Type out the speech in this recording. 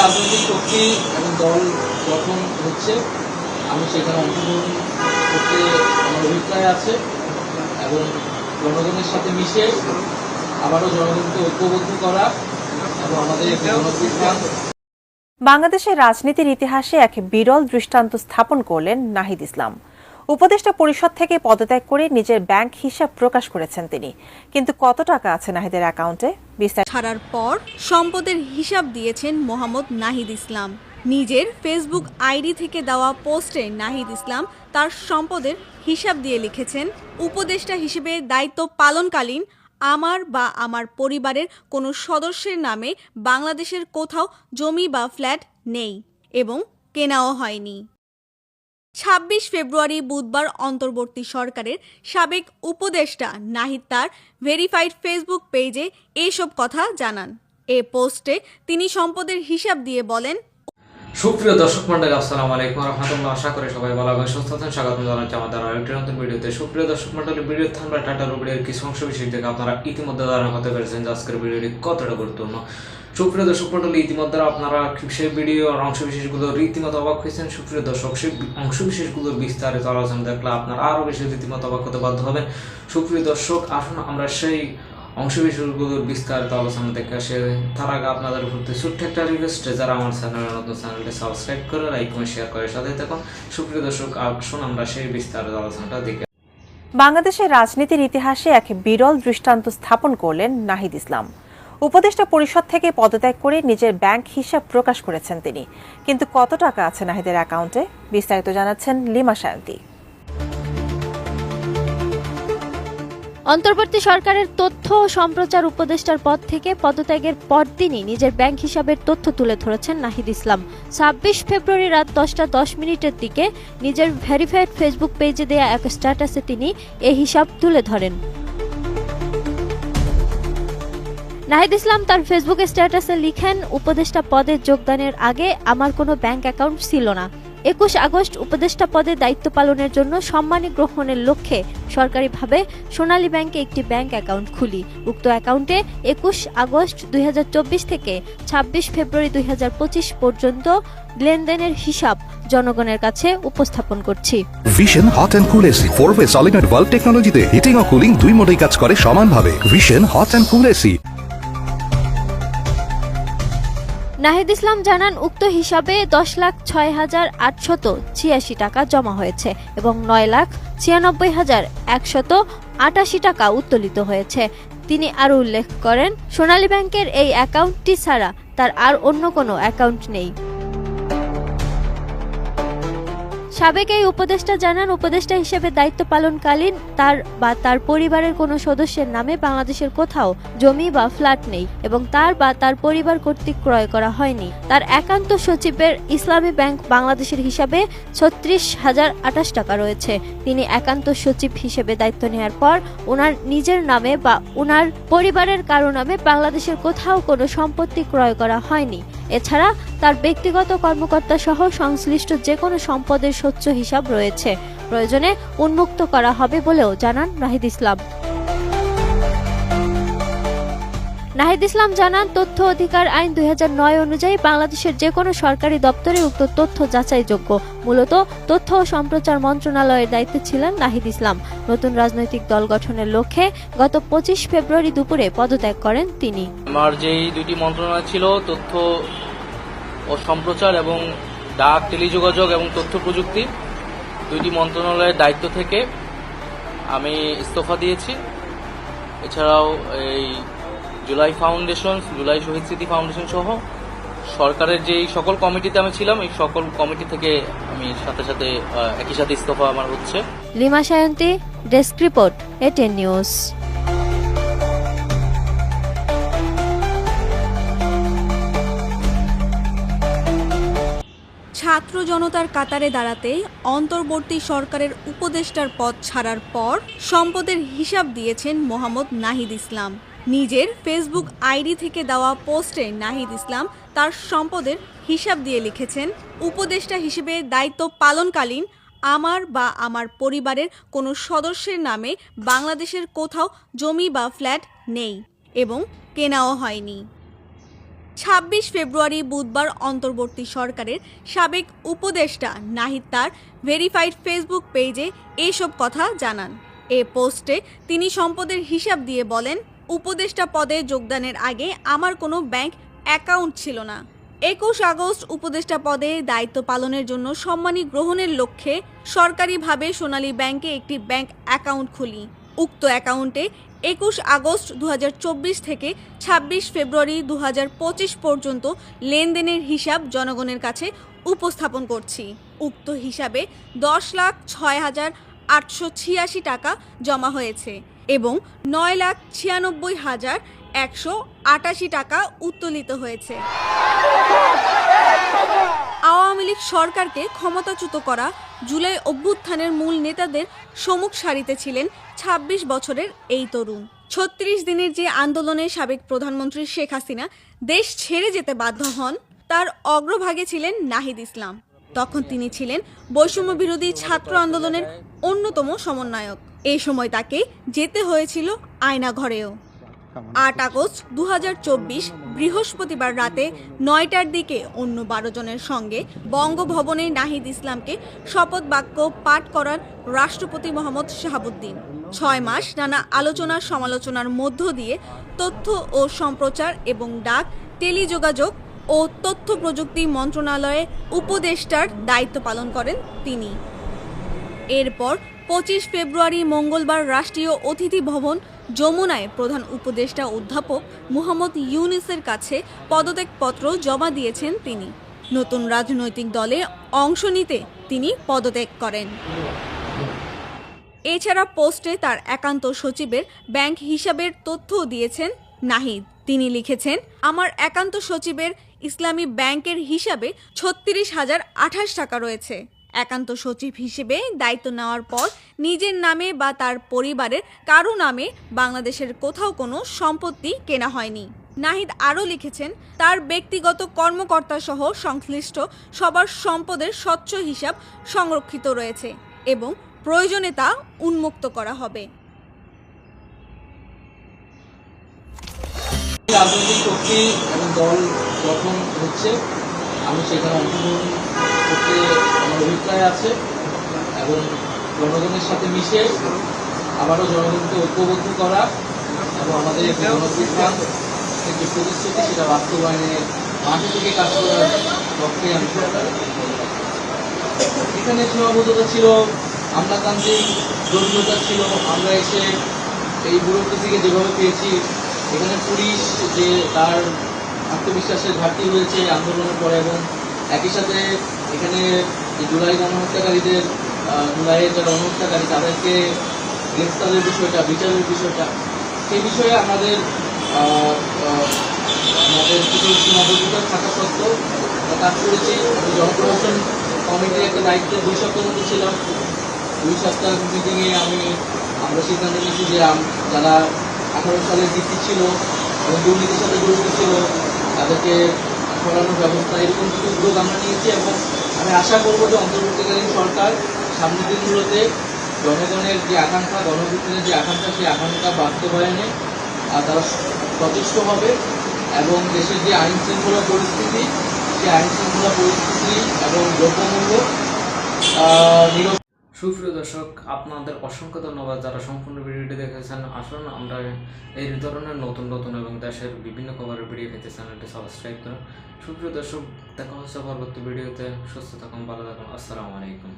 রাজনৈতিক শক্তি এবং দল গঠন হচ্ছে। আমি সেখানে অংশগ্রহণ করতে আমার অভিপ্রায় আছে এবং জনগণের সাথে মিশে আবারও জনগণকে ঐক্যবদ্ধ করা এবং আমাদের বাংলাদেশের রাজনীতির ইতিহাসে এক বিরল দৃষ্টান্ত স্থাপন করলেন নাহিদ ইসলাম। উপদেষ্টা পরিষদ থেকে পদত্যাগ করে নিজের ব্যাংক হিসাব প্রকাশ করেছেন তিনি। কিন্তু কত টাকা আছে নাহিদের অ্যাকাউন্টে? বিস্তারিত ছাড়ার পর সম্পদের হিসাব দিয়েছেন মোহাম্মদ নাহিদ ইসলাম। নিজের ফেসবুক আইডি থেকে দেওয়া পোস্টে নাহিদ ইসলাম তার সম্পদের হিসাব দিয়ে লিখেছেন, উপদেষ্টা হিসেবে দায়িত্ব পালনকালীন আমার বা আমার পরিবারের কোনো সদস্যের নামে বাংলাদেশের কোথাও জমি বা ফ্ল্যাট নেই এবং কেনাও হয়নি। ছাব্বিশ ফেব্রুয়ারি বুধবার অন্তর্বর্তী সরকারের সাবেক উপদেষ্টা নাহিদ তার ভেরিফাইড ফেসবুক পেজে এসব কথা জানান। এ পোস্টে তিনি সম্পদের হিসাব দিয়ে বলেন, সুপ্রিয় দর্শক মন্ডলী আসসালামু আলাইকুম রহমতুল্লাহ। আশা করে সবাই ভালো হবে সুস্থ আছেন। স্বাগত জানাচ্ছি আমাদের আরেকটি নতুন ভিডিওতে। সুপ্রিয় দর্শক মন্ডলী ভিডিও আমরা টাটা রুবিডের কিছু অংশ বিশেষ থেকে আপনারা ইতিমধ্যে ধারণা করতে পেরেছেন যে আজকের ভিডিওটি কতটা গুরুত্বপূর্ণ। সুপ্রিয় দর্শক মন্ডলী, ইতিমধ্যে আপনারা সেই ভিডিওর অংশ বিশেষগুলো রীতিমতো অবাক হয়েছেন। সুপ্রিয় দর্শক, সেই অংশ বিশেষগুলোর বিস্তারিত আলোচনা দেখলে আপনারা আরও বেশি রীতিমতো অবাক হতে বাধ্য হবেন। সুপ্রিয় দর্শক, আসুন আমরা সেই অংশ বিশেষগুলোর বিস্তারিত আলোচনা দেখে আসে। তার আগে আপনাদের প্রতি ছোট্ট একটা রিকোয়েস্ট যারা আমার চ্যানেল নতুন চ্যানেলটি সাবস্ক্রাইব করে লাইক কমেন্ট শেয়ার করে সাথে থাকুন। সুপ্রিয় দর্শক, আসুন আমরা সেই বিস্তারিত আলোচনাটা দেখে বাংলাদেশের রাজনীতির ইতিহাসে এক বিরল দৃষ্টান্ত স্থাপন করলেন নাহিদ ইসলাম। উপদেষ্টা পরিষদ থেকে পদত্যাগ করে নিজের ব্যাংক হিসাব প্রকাশ করেছেন তিনি। কিন্তু কত টাকা আছে নাহিদের অ্যাকাউন্টে? বিস্তারিত জানাচ্ছেন লিমা শায়ন্তী অন্তর্বর্তী সরকারের তথ্য ও সম্প্রচার উপদেষ্টার পদ থেকে পদত্যাগের পরদিনই নিজের ব্যাংক হিসাবের তথ্য তুলে ধরেছেন নাহিদ ইসলাম। ছাব্বিশ ফেব্রুয়ারি রাত দশটা দশ মিনিটের দিকে নিজের ভেরিফাইড ফেসবুক পেজে দেয়া এক স্ট্যাটাসে তিনি এ হিসাব তুলে ধরেন। নাহিদ ইসলাম তার ফেসবুক স্ট্যাটাসে লিখেন, উপদেষ্টা পদে যোগদানের আগে আমার কোনো ব্যাংক অ্যাকাউন্ট ছিল না। একুশ আগস্ট উপদেষ্টা পদে দায়িত্ব পালনের জন্য সম্মানী গ্রহণের লক্ষ্যে সরকারিভাবে সোনালী ব্যাংকে একটি ব্যাংক অ্যাকাউন্ট খুলি। উক্ত অ্যাকাউন্টে একুশ আগস্ট দুই হাজার চব্বিশ থেকে ছাব্বিশ ফেব্রুয়ারি দু হাজার পঁচিশ পর্যন্ত লেনদেনের হিসাব জনগণের কাছে উপস্থাপন করছি। Vision hot and cool AC four way solenoid valve টেকনোলজিতে হিটিং ও কুলিং দুই মোডেই কাজ করে সমানভাবে। Vision hot and cool AC Nahid Islam জানান, উক্ত হিসাবে দশ লাখ ছয় হাজার আটশত ছিয়াশি টাকা জমা হয়েছে এবং নয় লাখ ছিয়ানব্বই হাজার একশত আটাশি টাকা উত্তোলিত হয়েছে। তিনি আরও উল্লেখ করেন, সোনালী ব্যাংকের এই অ্যাকাউন্টটি ছাড়া তার আর অন্য কোনো অ্যাকাউন্ট নেই। সাবেক এই উপদেষ্টা জানান, উপদেষ্টা হিসেবে দায়িত্ব পালনকালীন তার বা তার পরিবারের কোনো সদস্যের নামে বাংলাদেশের কোথাও জমি বা ফ্ল্যাট নেই এবং তার বা তার পরিবার কর্তৃক ক্রয় করা হয়নি। তার একান্ত সচিবের ইসলামী ব্যাংক বাংলাদেশের হিসাবে ছত্রিশ হাজার আঠাশ টাকা রয়েছে। তিনি একান্ত সচিব হিসেবে দায়িত্ব নেওয়ার পর ওনার নিজের নামে বা ওনার পরিবারের কারও নামে বাংলাদেশের কোথাও কোনো সম্পত্তি ক্রয় করা হয়নি। এছাড়া তার ব্যক্তিগত কর্মকর্তা সহ সংশ্লিষ্ট যে কোনো সম্পদের স্বচ্ছ হিসাব রয়েছে। প্রয়োজনে উন্মুক্ত করা হবে বলেও জানান রাহিদ ইসলাম। নাহিদ ইসলাম জানান, তথ্য অধিকার আইন দু হাজার নয় অনুযায়ী বাংলাদেশের যে কোনো সরকারি দপ্তরে উক্ত তথ্য যাচাইযোগ্য। মূলত তথ্য ও সম্প্রচার মন্ত্রণালয়ের দায়িত্বে ছিলেন নাহিদ ইসলাম। নতুন রাজনৈতিক দল গঠনের লক্ষ্যে গত পঁচিশ ফেব্রুয়ারি দুপুরে পদত্যাগ করেন তিনি। আমার যেই দুটি মন্ত্রণালয় ছিল, তথ্য ও সম্প্রচার এবং ডাক, টেলিযোগাযোগ এবং তথ্য প্রযুক্তি, দুইটি মন্ত্রণালয়ের দায়িত্ব থেকে আমি ইস্তফা দিয়েছি। এছাড়াও এই জুলাই ফাউন্ডেশন জুলাই শহীদ স্মৃতি ফাউন্ডেশন সহ সরকারের যেই সকল কমিটিতে আমি ছিলাম এই সকল কমিটি থেকে আমি সাথে সাথে একই সাথে ইস্তফা আমার হচ্ছে। Lima Sayanti desk report ATN news. ছাত্র জনতার কাতারে দাঁড়াতে অন্তর্বর্তী সরকারের উপদেষ্টার পদ ছাড়ার পর সম্পদের হিসাব দিয়েছেন মোহাম্মদ নাহিদ ইসলাম। নিজের ফেসবুক আইডি থেকে দেওয়া পোস্টে নাহিদ ইসলাম তার সম্পদের হিসাব দিয়ে লিখেছেন, উপদেষ্টা হিসেবে দায়িত্ব পালনকালীন আমার বা আমার পরিবারের কোনো সদস্যের নামে বাংলাদেশের কোথাও জমি বা ফ্ল্যাট নেই এবং কেনাও হয়নি। ছাব্বিশ ফেব্রুয়ারি বুধবার অন্তর্বর্তী সরকারের সাবেক উপদেষ্টা নাহিদ তার ভেরিফাইড ফেসবুক পেজে এসব কথা জানান। এ পোস্টে তিনি সম্পদের হিসাব দিয়ে বলেন উপদেষ্টা পদে যোগদানের আগে আমার কোনো ব্যাংক অ্যাকাউন্ট ছিল না। একুশ আগস্ট উপদেষ্টা পদে দায়িত্ব পালনের জন্য সম্মানী গ্রহণের লক্ষ্যে সরকারিভাবে সোনালী ব্যাংকে একটি ব্যাংক অ্যাকাউন্ট খুলি। উক্ত অ্যাকাউন্টে একুশ আগস্ট দু হাজার চব্বিশ থেকে ছাব্বিশ ফেব্রুয়ারি দু হাজার পঁচিশ পর্যন্ত লেনদেনের হিসাব জনগণের কাছে উপস্থাপন করছি। উক্ত হিসাবে দশ লাখ ছয় হাজার আটশো ছিয়াশি টাকা জমা হয়েছে। এবং নয় লাখ ছিয়ানব্বই হাজার একশো আটাশি টাকা উত্তোলিত হয়েছে। আওয়ামী লীগ সরকারকে ক্ষমতাচ্যুত করা জুলাই অভ্যুত্থানের মূল নেতাদের সম্মুখ সারিতে ছিলেন ২৬ বছরের এই তরুণ। ছত্রিশ দিনের যে আন্দোলনে সাবেক প্রধানমন্ত্রী শেখ হাসিনা দেশ ছেড়ে যেতে বাধ্য হন, তার অগ্রভাগে ছিলেন নাহিদ ইসলাম। তখন তিনি ছিলেন বৈষম্য বিরোধী ছাত্র আন্দোলনের অন্যতম সমন্বয়ক। এই সময় তাকে যেতে হয়েছিল আয়না ঘরেও। আট আগস্ট দু হাজার চব্বিশ বৃহস্পতিবার রাতে নয়টার দিকে অন্য বারো জনের সঙ্গে বঙ্গভবনে নাহিদ ইসলামকে শপথ বাক্য পাঠ করার রাষ্ট্রপতি মোহাম্মদ শাহাবুদ্দিন। ছয় মাস নানা আলোচনা সমালোচনার মধ্য দিয়ে তথ্য ও সম্প্রচার এবং ডাক, টেলিযোগাযোগ ও তথ্য প্রযুক্তি মন্ত্রণালয়ে উপদেষ্টার দায়িত্ব পালন করেন তিনি। এরপর পঁচিশ ফেব্রুয়ারি মঙ্গলবার রাষ্ট্রীয় অতিথি ভবন যমুনায় প্রধান উপদেষ্টা অধ্যাপক মুহাম্মদ ইউনিসের কাছে পদত্যাগপত্র জমা দিয়েছেন তিনি। নতুন রাজনৈতিক দলে অংশ নিতে তিনি পদত্যাগ করেন। এছাড়া পোস্টে তার একান্ত সচিবের ব্যাংক হিসাবের তথ্যও দিয়েছেন নাহিদ। তিনি লিখেছেন, আমার একান্ত সচিবের ইসলামী ব্যাংকের হিসাবে ছত্রিশ হাজার আঠাশ টাকা রয়েছে। একান্ত সচিব হিসেবে দায়িত্ব নেওয়ার পর নিজের নামে বা তার পরিবারের কারও নামে বাংলাদেশের কোথাও কোনো সম্পত্তি কেনা হয়নি। নাহিদ আরও লিখেছেন, তার ব্যক্তিগত কর্মকর্তা সহ সংশ্লিষ্ট সবার সম্পদের স্বচ্ছ হিসাব সংরক্ষিত রয়েছে এবং প্রয়োজনে তা উন্মুক্ত করা হবে। রাজনৈতিক দল গঠন হচ্ছে, আমি সেখানে অংশগ্রহণ করতে আমার অভিপ্রায় আছে এবং জনগণের সাথে মিশে আবারও জনগণকে ঐক্যবদ্ধ করা এবং আমাদের একটি একটি প্রতিশ্রুতি সেটা বাস্তবায়নে মাঠে থেকে কাজ করার লক্ষ্যে আমি এখানে সীমাবদ্ধতা ছিল আমলাতান্ত্রিক জটিলতা ছিল আমরা এসে এই ব্যুরোক্রেসিকে যেভাবে পেয়েছি, এখানে পুলিশ যে তার আত্মবিশ্বাসের ঘাটতি হয়েছে আন্দোলনের পরে এবং একই সাথে এখানে জুলাই গণহত্যাকারীদের জুলাইয়ের যারা গণহত্যাকারী তাদেরকে গ্রেফতারের বিষয়টা, বিচারের বিষয়টা, সেই বিষয়ে আমাদের আমাদের কিছু সীমাবদ্ধতা থাকা সত্ত্বেও কাজ করেছি। আমি জনপ্রশাসন কমিটির একটা দায়িত্বে, দুই সপ্তাহ মতো ছিলাম দুই সপ্তাহ মিটিংয়ে আমি, আমরা সিদ্ধান্ত নিয়েছি যে যারা আঠারো সালের ভিত্তি ছিল এবং দুর্নীতির সাথে জড়িত ছিল, তাদেরকে সরানোর ব্যবস্থা এরকম কিছু উদ্যোগ আমরা নিয়েছি এবং আমি আশা করব যে অন্তর্বর্তীকালীন সরকার সামনের দিনগুলোতে জনগণের যে আকাঙ্ক্ষা গণবিজ্ঞানের যে আকাঙ্ক্ষা, সেই আকাঙ্ক্ষা বাস্তবায়নে তারা সচেষ্ট হবে এবং দেশের যে আইন শৃঙ্খলা পরিস্থিতি, সেই আইন শৃঙ্খলা পরিস্থিতি এবং দ্রব্যমূল্য সুপ্রিয় দর্শক, আপনাদের অসংখ্য ধন্যবাদ যারা সম্পূর্ণ ভিডিওটি দেখেছেন। আসুন, আমরা এই ধরনের নতুন নতুন এবং দেশের বিভিন্ন খবরের ভিডিও পেতে চ্যানেলটি সাবস্ক্রাইব করুন। সুপ্রিয় দর্শক, দেখা হচ্ছে পরবর্তী ভিডিওতে। সুস্থ থাকুন, ভালো থাকুন। আসসালামু আলাইকুম।